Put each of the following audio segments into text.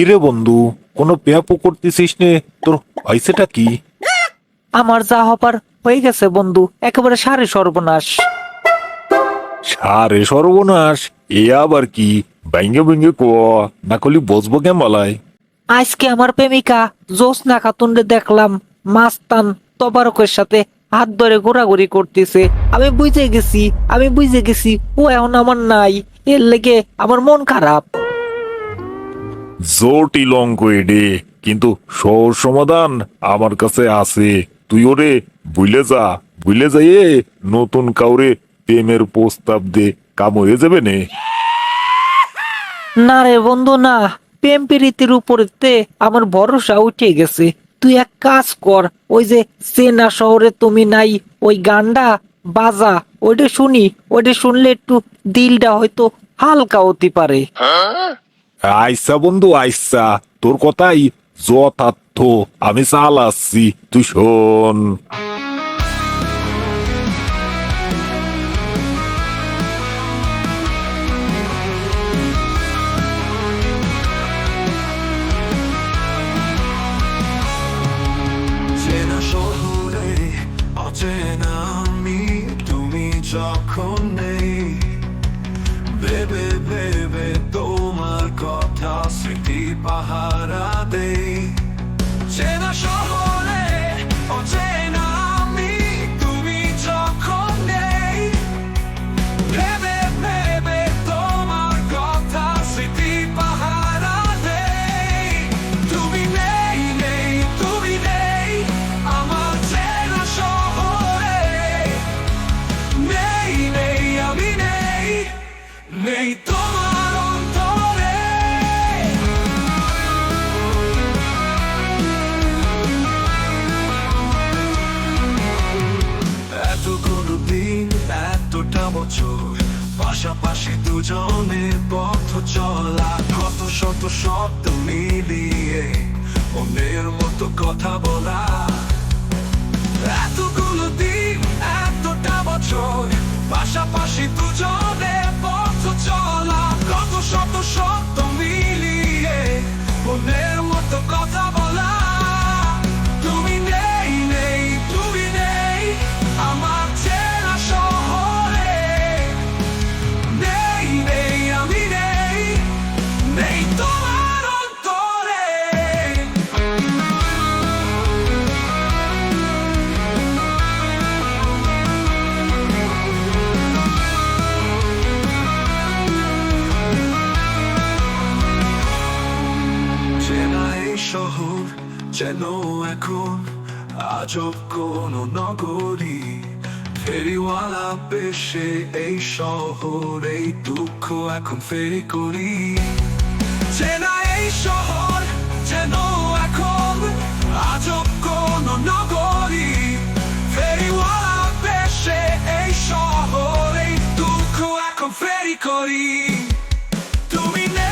কিরে বন্ধু কোনো পেয়াপো করতেছিস নে? তোর হয়েছেটা কি? আমার যা হবার হয়ে গেছে বন্ধু একেবারে সারে সর্বনাশ। সারে সর্বনাশ? এ আবার কি? ব্যাঙ্গে ব্যাঙ্গে ক? না করলি বসবো কেমলায় আজকে আমার প্রেমিকা জোসনা খাতুনরে দেখলাম মাস্তান তবারকের সাথে হাত ধরে ঘোরাঘুরি করতেছে। আমি বুঝে গেছি আমি বুঝে গেছি ও এখন আমার নাই এর লেগে আমার মন খারাপ। জটিল অঙ্ক এডে কিন্তু সহজ সমাধান আমার কাছে আছে। তুই ওরে বুঝলে যা বুঝলে যাইয়ে নতুন কাউরে প্রেমের প্রস্তাব দে কাম হয়ে যাবে নে। না রে বন্ধু না। প্রেম প্রীতির উপরেতে আমার ভরসা উঠে গেছে। তুই এক কাজ কর ওই যে সেনা শহরে তুমি নাই ওই গানটা বাজা ওইটা শুনি ওইটা শুনলে একটু দিলটা হয়তো হালকা হতে পারে। আইসা বন্ধু আইসা তোর কথাই যথার্থ। আমি চাল আসছি তুই শোন। চেনা আমি কথা স্মৃতি পাহারা দেই চেনা এতটা বছর, পাশাপাশি দুজনে পথ চলা। কত শত শব্দ মিলিয়ে অন্যের মতো কথা বলা। এতগুলো দিন, এতটা বছর, পাশাপাশি দুজনে শহর, যেন এখন আজব নগরী। ফেরিওয়ালা পেশে এই শহর, এই দুঃখ এখন ফেরি করি। চেনা এই শহর, যেন এখন আজব কোন নগরী। ফেরিওয়ালা পেশে এই শহর, এই দুঃখ এখন ফেরি করি। তুমি নেই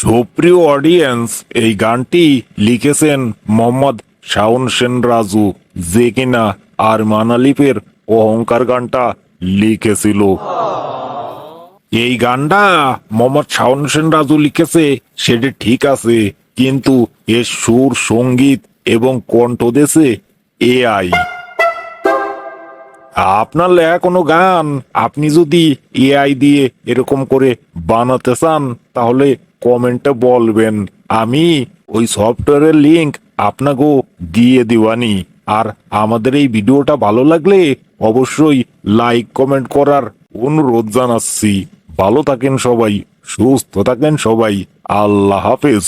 সুপ্রিয় অডিয়েন্স এই গানটি লিখেছেন মোহাম্মদ শাওন সেন রাজু যে কিনা আর মানালিপের অহংকার গানটা লিখেছিল। এই গানটা মোহাম্মদ শাওন সেন রাজু লিখেছে, সেটা ঠিক আছে, কিন্তু এর সুর, সংগীত এবং কণ্ঠ দেশে এআই আপনার লেখা কোনো গান আপনি যদি এআই দিয়ে এরকম করে বানাতে চান, তাহলে কমেন্টে বলবেন, আমি ওই সফটওয়্যারের লিঙ্ক আপনাকেও দিয়ে দেওয়ানি। আর আমাদের এই ভিডিওটা ভালো লাগলে অবশ্যই লাইক কমেন্ট করার অনুরোধ জানাচ্ছি। ভালো থাকেন সবাই, সুস্থ থাকেন সবাই। আল্লাহ হাফেজ।